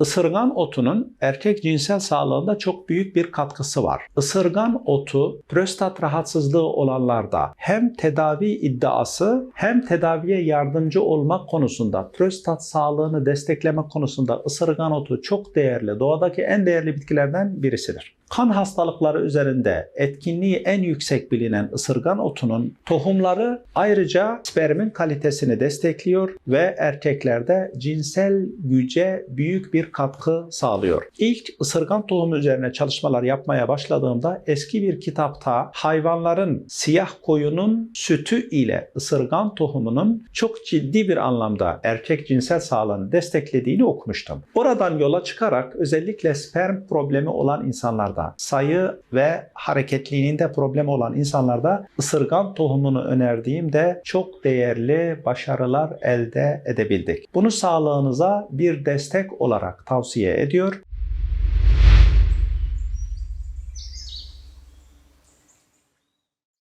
Isırgan otunun erkek cinsel sağlığında çok büyük bir katkısı var. Isırgan otu prostat rahatsızlığı olanlarda hem tedavi iddiası hem tedaviye yardımcı olmak konusunda prostat sağlığını destekleme konusunda ısırgan otu çok değerli, doğadaki en değerli bitkilerden birisidir. Kan hastalıkları üzerinde etkinliği en yüksek bilinen ısırgan otunun tohumları ayrıca spermin kalitesini destekliyor ve erkeklerde cinsel güce büyük bir katkı sağlıyor. İlk ısırgan tohumu üzerine çalışmalar yapmaya başladığımda eski bir kitapta hayvanların siyah koyunun sütü ile ısırgan tohumunun çok ciddi bir anlamda erkek cinsel sağlığını desteklediğini okumuştum. Oradan yola çıkarak özellikle sperm problemi olan insanlarda sayı ve hareketliliğinde problem olan insanlarda ısırgan tohumunu önerdiğimde çok değerli başarılar elde edebildik. Bunu sağlığınıza bir destek olarak tavsiye ediyor.